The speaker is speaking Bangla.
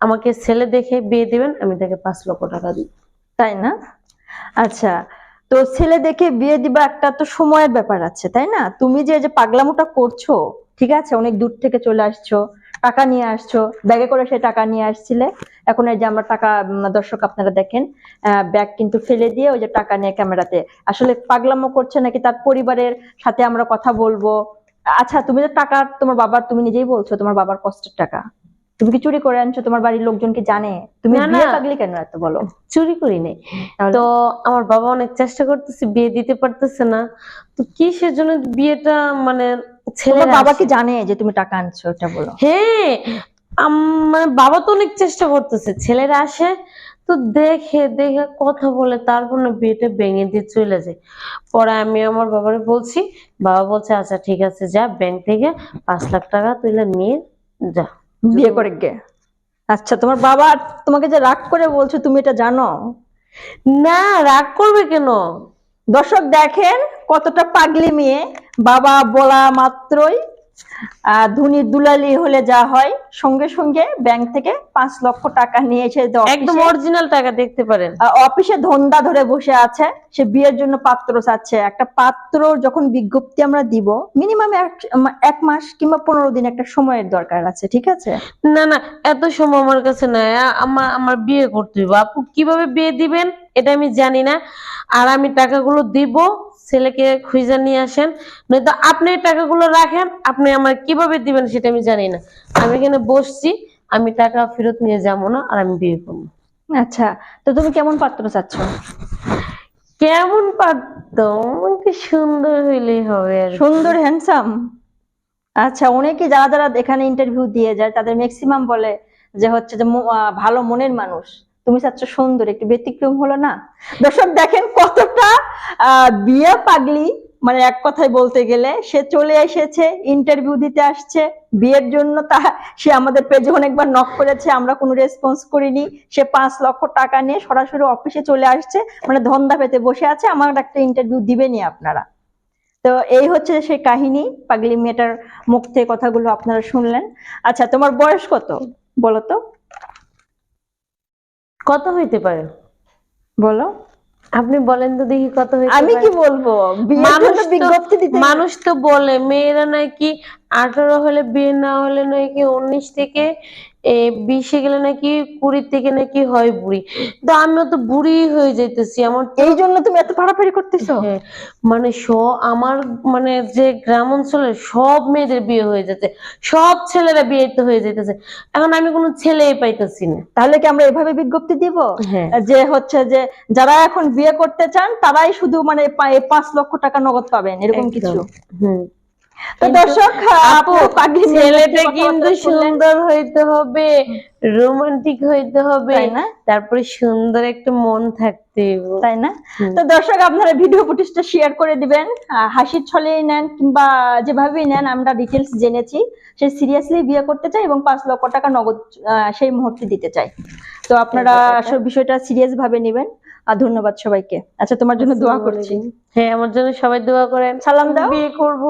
আমাকে ছেলে দেখে বিয়ে দিবেন, আমি তাকে পাঁচ লক্ষ টাকা দিই। তাই না? আচ্ছা তো ছেলে দেখে বিয়ে দিবা একটা তো সময়ের ব্যাপার আছে, তাই না? তুমি যে যে পাগলামোটা করছ, ঠিক আছে? অনেক দূর থেকে চলে আসছো, টাকা নিয়ে আসছো, ব্যাগে করে সে টাকা নিয়ে আসছিলে। এখন এই যে আমরা টাকা দর্শক আপনারা দেখেন ব্যাগ কিন্তু ফেলে দিয়ে ওই যে টাকা নিয়ে ক্যামেরাতে। আসলে পাগলামো করছে নাকি তার পরিবারের সাথে আমরা কথা বলব? আচ্ছা তুমি যে টাকা তোমার বাবার, তুমি নিজেই বলছো তোমার বাবার কষ্টের টাকা। তুমি কি চুরি করে আনছো? তোমার বাড়ির লোকজন কি জানে? তুমি বিয়ে পাগলি কেন এত বলো? চুরি করি নাই। তো আমার বাবা অনেক চেষ্টা করতেছে বিয়ে দিতে পারতেছে না। তো কিসের জন্য বিয়েটা মানে তোমার বাবা কি জানে যে তুমি টাকা আনছো? এটা বলো। হ্যাঁ মানে বাবা তো অনেক চেষ্টা করতেছে ছেলেরা আসে তো দেখে দেখে কথা বলে তারপর না বিয়েটা ভেঙে দিয়ে চলে যায়। পরে আমি আমার বাবারে বলছি বাবা বলছে আচ্ছা ঠিক আছে যা ব্যাংক থেকে পাঁচ লাখ টাকা তুলে নিয়ে যা। বিয়ে করে গে আচ্ছা তোমার বাবা তোমাকে যে রাগ করে বলছো তুমি এটা জানো? না রাগ করবে কেন? দর্শক দেখেন কতটা পাগলি মেয়ে। বাবা বলা মাত্রই ধুনির দুলালি হলে যা হয় সঙ্গে সঙ্গে ব্যাংক থেকে পাঁচ লক্ষ টাকা নিয়ে এসে একদম অরিজিনাল টাকা দেখতে পারেন। অফিসে ধন্দা ধরে বসে আছে সে বিয়ের জন্য পাত্র চাচ্ছে। একটা পাত্র যখন বিজ্ঞপ্তি আমরা দিব মিনিমাম এক মাস কিংবা পনেরো দিন একটা সময়ের দরকার আছে ঠিক আছে? না না এত সময় আমার কাছে নাই। আ- আমার আমার বিয়ে করতে হবে আপু কীভাবে বিয়ে দিবেন এটা আমি জানি না। আর আমি টাকাগুলো দিব ছেলেকে খুঁজে নিয়ে আসেন। নয়তো আপনি টাকাগুলো রাখেন আপনি আমার কীভাবে দিবেন সেটা আমি জানি না। আমি এখানে বসছি আমি টাকা ফেরত নিয়ে যাব না আর আমি বিয়ে করব। আচ্ছা তো তুমি কেমন পাত্র চাচ্ছ? কেমন আমাকে সুন্দর হইলেই হবে সুন্দর হ্যান্ডসাম আচ্ছা অনেকে যারা যারা এখানে ইন্টারভিউ দিয়ে যায় তাদের ম্যাক্সিমাম বলে যে হচ্ছে যে ভালো মনের মানুষ। তুমি চাচ্ছ সুন্দর একটু ব্যতিক্রম হলো না? দর্শক দেখেন কতটা আহ, বিয়ে পাগলি মানে এক কথায় বলতে গেলে সে চলে এসেছে ইন্টারভিউ দিতে আসছে বিয়ের জন্য তা সে আমাদের পেজে অনেকবার নক করেছে আমরা কোনো রেসপন্স করিনি। সে পাঁচ লক্ষ টাকা নিয়ে সরাসরি অফিসে চলে আসছে মানে ধন্দা পেতে বসে আছে আমার একটা ইন্টারভিউ দিবেনি আপনারা। তো এই হচ্ছে সেই কাহিনী পাগলি মেয়েটার মুখ থেকে কথাগুলো আপনারা শুনলেন। আচ্ছা তোমার বয়স কত বলো তো? কত হইতে পারে? বলো। আপনি বলেন তো দেখি কত হয়েছে আমি কি বলব? মানুষ তো- বিজ্ঞপ্তি দিতে মানুষ তো বলে মেয়েরা নাকি আঠারো হলে বিয়ে না হলে নাকি উনিশ থেকে বিশে গেলে নাকি কুড়ি থেকে নাকি হয় বুড়ি। তো আমিও তো বুড়ি হয়ে যাইতেছি আমার এই জন্য তুমি এত পাড়াপাড়ি করতেছো? হ্যাঁ, মানে স আমার মানে যে গ্রাম অঞ্চলের সব মেয়েদের বিয়ে হয়ে যাচ্ছে সব ছেলেরা বিয়ে তো হয়ে যাইতেছে। এখন আমি কোনো ছেলেই পাইতেছি না। তাহলে কি আমরা এভাবে বিজ্ঞপ্তি দিব? হ্যাঁ। যে হচ্ছে যে যারা এখন বিয়ে করতে চান তারাই শুধু মানে পাঁচ লক্ষ টাকা নগদ পাবেন এরকম কিছু? হুম। দর্শক আপু পাগলি মেয়ের ছেলেটা কিন্তু সুন্দর হইতে হবে রোমান্টিক হইতে হবে না? তারপরে সুন্দর একটা মন থাকতে তাই না? তো দর্শক আপনারা ভিডিও ফুটেজটা শেয়ার করে দিবেন হাসির ছলেই নেন কিংবা যেভাবেই নেন আমরা ডিটেলস জেনেছি সে সিরিয়াসলি বিয়ে করতে চাই এবং পাঁচ লক্ষ টাকা নগদ সেই মুহূর্তে দিতে চাই তো আপনারা বিষয়টা সিরিয়াস ভাবে নেবেন। আর ধন্যবাদ সবাইকে। আচ্ছা তোমার জন্য দোয়া করছি। হ্যাঁ আমার জন্য সবাই দোয়া করেন। সালাম দাও। বিয়ে করব।